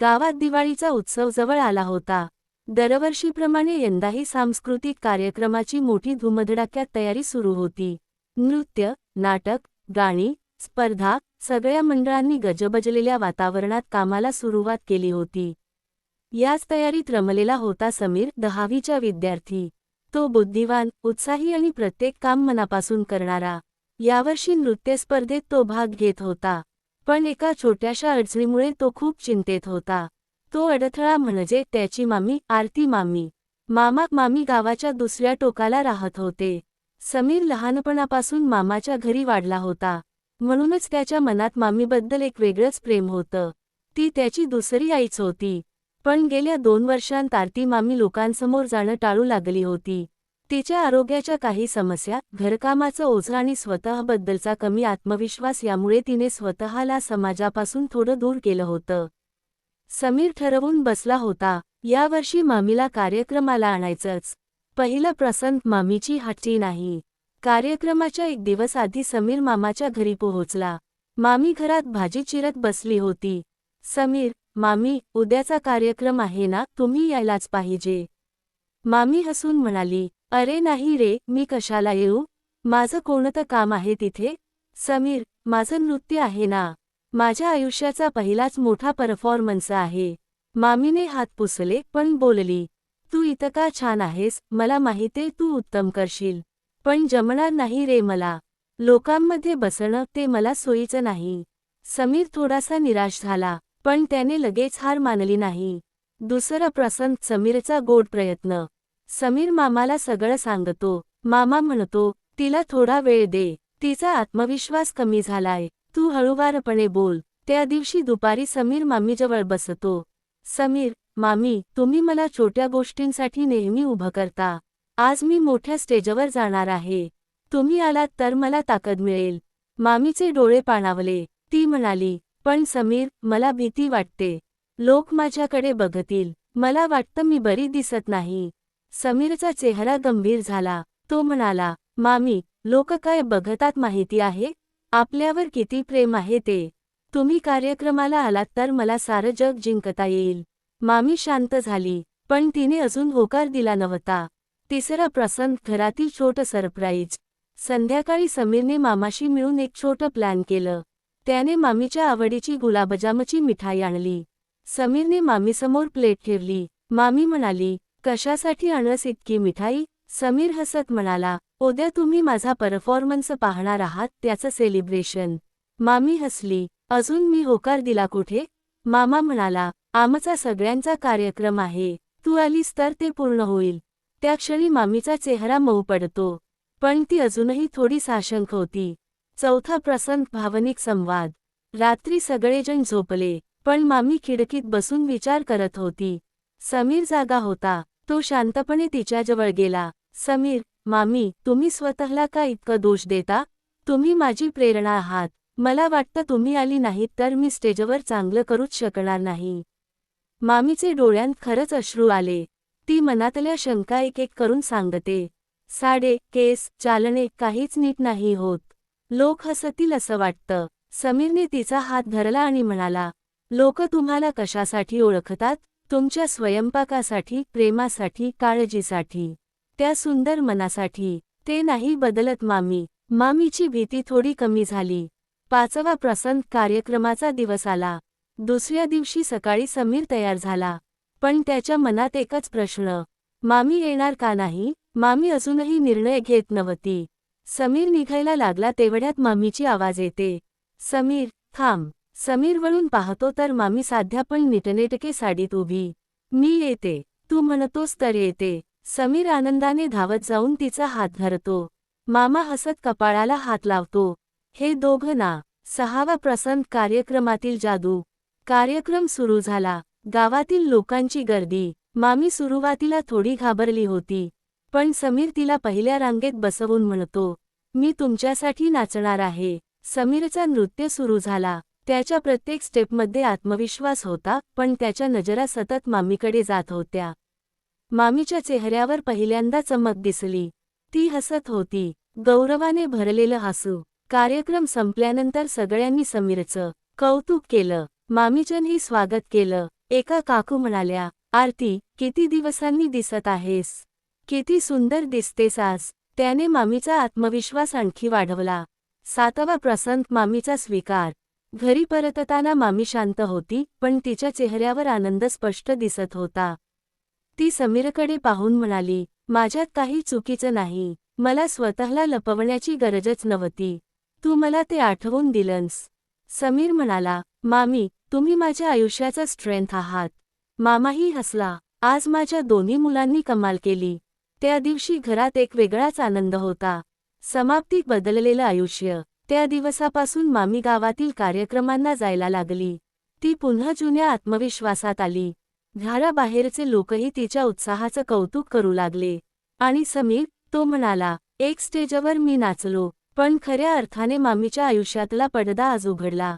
गावात दिवाळीचा उत्सव जवळ आला होता. दरवर्षीप्रमाणे यंदाही सांस्कृतिक कार्यक्रमाची मोठी धुमधडाक्यात तयारी सुरू होती. नृत्य नाटक गाणी स्पर्धा सगळ्या मंडळांनी गजबजलेल्या वातावरणात कामाला सुरुवात केली होती. याच तयारीत रमलेला होता समीर दहावीचा विद्यार्थी. तो बुद्धिवान उत्साही आणि प्रत्येक काम मनापासून करणारा. यावर्षी नृत्य स्पर्धेत तो भाग घेत होता. पण एका छोट्याशा अडचणीमुळे तो खूप चिंतेत होता. तो अडथळा म्हणजे त्याची मामी आरती मामी. मामा मामी गावाच्या दुसऱ्या टोकाला राहत होते. समीर लहानपणापासून मामाच्या घरी वाढला होता. म्हणूनच त्याच्या मनात मामीबद्दल एक वेगळंच प्रेम होतं. ती त्याची दुसरी आईच होती. पण गेल्या दोन वर्षांत आरती मामी लोकांसमोर जाणं टाळू लागली होती. तिच्या आरोग्याच्या काही समस्या घरकामाचं ओझं आणि स्वतःबद्दलचा कमी आत्मविश्वास यामुळे तिने स्वतःला समाजापासून थोडं दूर केलं होतं. समीर ठरवून बसला होता यावर्षी मामीला कार्यक्रमाला आणायचंच. पहिलं प्रसंग मामीची हट्टी नाही. कार्यक्रमाच्या एक दिवस आधी समीर मामाच्या घरी पोहोचला. मामी घरात भाजी चिरत बसली होती. समीर मामी उद्याचा कार्यक्रम आहे ना? तुम्ही यायलाच पाहिजे. मामी हसून म्हणाली अरे नाही रे मी कशाला येऊ? माझं कोणतं काम आहे तिथे? समीर माझं नृत्य आहे ना? माझ्या आयुष्याचा पहिलाच मोठा परफॉर्मन्स आहे. मामीने हात पुसले पण बोलली तू इतका छान आहेस? मला माहिती तू उत्तम करशील. पण जमणार नाही रे मला. लोकांमध्ये बसणं ते मला सोयीचं नाही. समीर थोडासा निराश झाला पण त्याने लगेच हार मानली नाही. दुसरा प्रसंग समीरचा गोड प्रयत्न. समीर मामाला सगळं सांगतो. मामा म्हणतो तिला थोडा वेळ दे. तिचा आत्मविश्वास कमी झालाय. तू हळूवारपणे बोल. त्या दिवशी दुपारी समीर मामीजवळ बसतो. समीर मामी तुम्ही मला छोट्या गोष्टींसाठी नेहमी उभं करता. आज मी मोठ्या स्टेजवर जाणार आहे. तुम्ही आलात तर मला ताकद मिळेल. मामीचे डोळे पाणावले. ती म्हणाली पण समीर मला भीती वाटते. लोक माझ्याकडे बघतील. मला वाटतं मी बरी दिसत नाही. समीरचा चेहरा गंभीर झाला. तो म्हणाला मामी लोक काय बघतात माहिती आहे? आपल्यावर किती प्रेम आहे ते. तुम्ही कार्यक्रमाला आलात तर मला सारं जग जिंकता येईल. मामी शांत झाली पण तिने अजून होकार दिला नव्हता. तिसरा प्रसंग घरातील छोटं सरप्राईज. संध्याकाळी समीरने मामाशी मिळून एक छोटं प्लॅन केलं. त्याने मामीच्या आवडीची गुलाबजामची मिठाई आणली. समीरने मामीसमोर प्लेट ठेवली. मामी म्हणाली कशासाठी आणस इतकी मिठाई? समीर हसत म्हणाला उद्या तुम्ही माझा परफॉर्मन्स पाहणार आहात त्याचं सेलिब्रेशन मामी हसली अजून मी होकार दिला कुठे? मामा म्हणाला आमचा सगळ्यांचा कार्यक्रम आहे तू आलीस तर ते पूर्ण होईल. त्या क्षणी मामीचा चेहरा मऊ पडतो पण ती अजूनही थोडी साशंक होती. चौथा प्रसंग भावनिक संवाद. रात्री सगळेजण झोपले पण मामी खिडकीत बसून विचार करत होती. समीर जागा होता तो शांतपणे तिच्याजवळ गेला. समीर मामी तुम्ही स्वतःला का इतकं दोष देता? तुम्ही माझी प्रेरणा आहात. मला वाटतं तुम्ही आली नाहीत तर मी स्टेजवर चांगलं करूच शकणार नाही. मामीचे डोळ्यांत खरंच अश्रू आले. ती मनातल्या शंका एक एक करून सांगते. साडे केस चालणे काहीच नीट नाही होत. लोक हसतील असं वाटतं. समीरने तिचा हात धरला आणि म्हणाला लोक तुम्हाला कशासाठी ओळखतात? तुमच्या स्वयंपाकासाठी प्रेमासाठी काळजीसाठी. त्या सुंदर मनासाठी. ते नाही बदलत मामी. मामीची भीती थोडी कमी झाली. पाचवा प्रसंग कार्यक्रमाचा दिवस आला. दुसऱ्या दिवशी सकाळी समीर तयार झाला. पण त्याच्या मनात एकच प्रश्न. मामी येणार का नाही? मामी अजूनही निर्णय घेत नव्हती. समीर निघायला लागला तेवढ्यात मामीची आवाज येते. समीर थांब. समीर वळून पाहतो तर मामी साध्या पण नीटनेटके साडीत उभी. मी येते तू म्हणतोस तर येते. समीर आनंदाने धावत जाऊन तिचा हात धरतो. मामा हसत कपाळाला हात लावतो. हे दोघं ना सहावा प्रसंग कार्यक्रमातील जादू. कार्यक्रम सुरू झाला. गावातील लोकांची गर्दी. मामी सुरुवातीला थोडी घाबरली होती. पण समीर तिला पहिल्या रांगेत बसवून म्हणतो मी तुमच्यासाठी नाचणार आहे. समीरचा नृत्य सुरू झाला. त्याच्या प्रत्येक स्टेपमध्ये आत्मविश्वास होता पण त्याच्या नजरा सतत मामीकडे जात होत्या. मामीच्या चेहऱ्यावर पहिल्यांदा चमक दिसली. ती हसत होती. गौरवाने भरलेलं हसू. कार्यक्रम संपल्यानंतर सगळ्यांनी समीरचं कौतुक केलं. मामीचंही स्वागत केलं. एका काकू म्हणाल्या आरती किती दिवसांनी दिसत आहेस? किती सुंदर दिसतेस आज. त्याने मामीचा आत्मविश्वास आणखी वाढवला. सातवा प्रसंत मामीचा स्वीकार. घरी परतताना मामी शांत होती पण तिच्या चेहऱ्यावर आनंद स्पष्ट दिसत होता. ती समीरकडे पाहून म्हणाली माझ्यात काही चुकीचं नाही. मला स्वतःला लपवण्याची गरजच नव्हती. तू मला ते आठवून दिलंस. समीर म्हणाला मामी तुम्ही माझ्या आयुष्याचा स्ट्रेंथ आहात. मामाही हसला. आज माझ्या दोन्ही मुलांनी कमाल केली. त्या दिवशी घरात एक वेगळाच आनंद होता. समाप्तीत बदललेलं आयुष्य. त्या दिवसापासून मामी गावातील कार्यक्रमांना जायला लागली. ती पुन्हा जुन्या आत्मविश्वासात आली. घराबाहेरचे लोकही तिच्या उत्साहाचं कौतुक करू लागले. आणि समीर तो म्हणाला एक स्टेजवर मी नाचलो पण खऱ्या अर्थाने मामीच्या आयुष्यातला पडदा आज उघडला.